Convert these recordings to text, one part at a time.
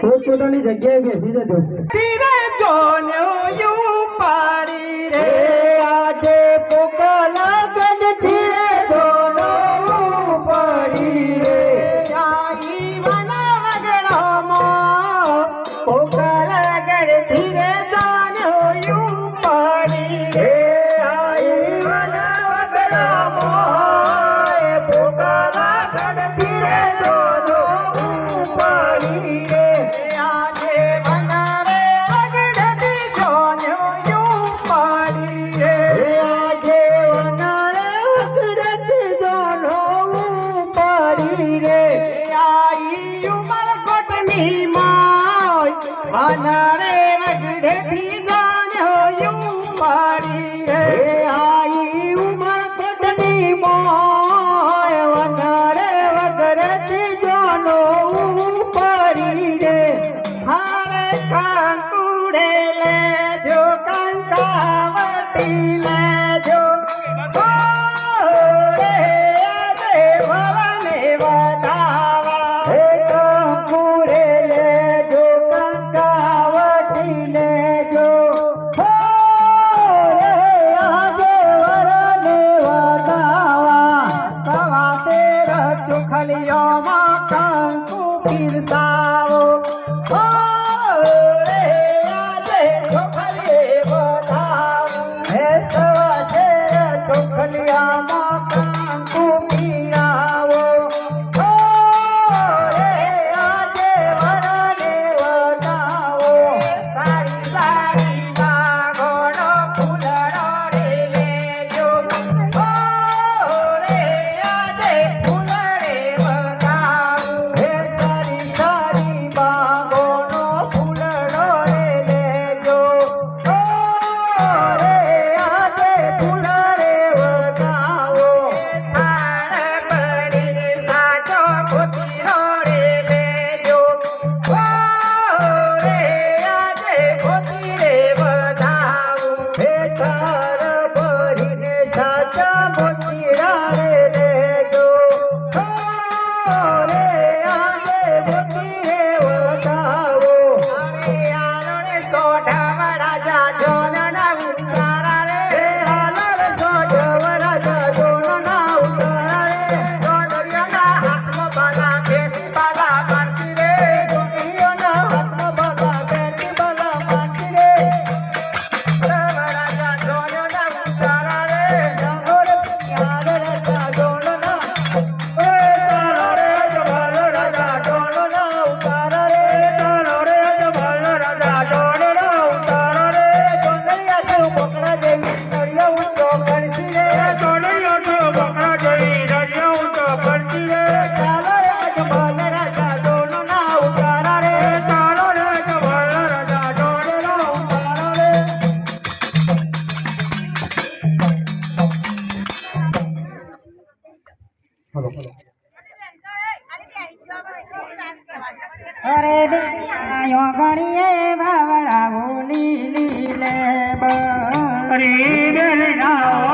પોતપોતાની જગ્યાએ બેસી જજો. વાનારે વગડેથી જાણ્યો મારી રે આઈ ઉમર કોટની મોય વાનારે વગડેથી જાણો ઉપારી રે. જો કાંતાવતી અરે ડિયો ગણીએ બાવળા લીલે અરે બેલડા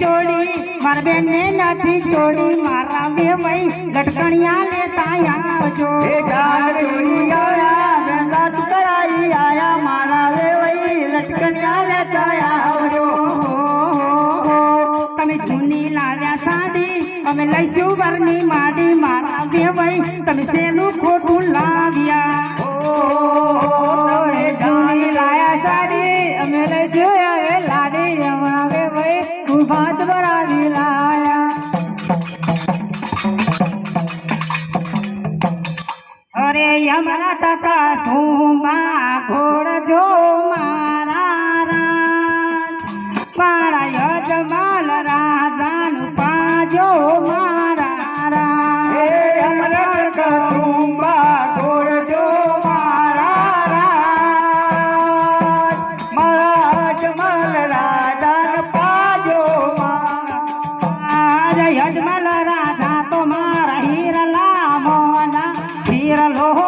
ચોડી માર બેનને નથી ચોડી મારા બે વઈ ગટકણિયા લેતાયા આવજો હે કરાઈ આયા મારા રે વઈ લશ્કરિયા લેતાયા આવજો તમે જૂની લાવ્યા સાડી અમે લઈશું વરની માડી મારા બે વઈ તમે સેલું ખોટું લાવ્યા? Oh. મારા યજમાલ રાજા તો મારા હીરલા મોના હીરલો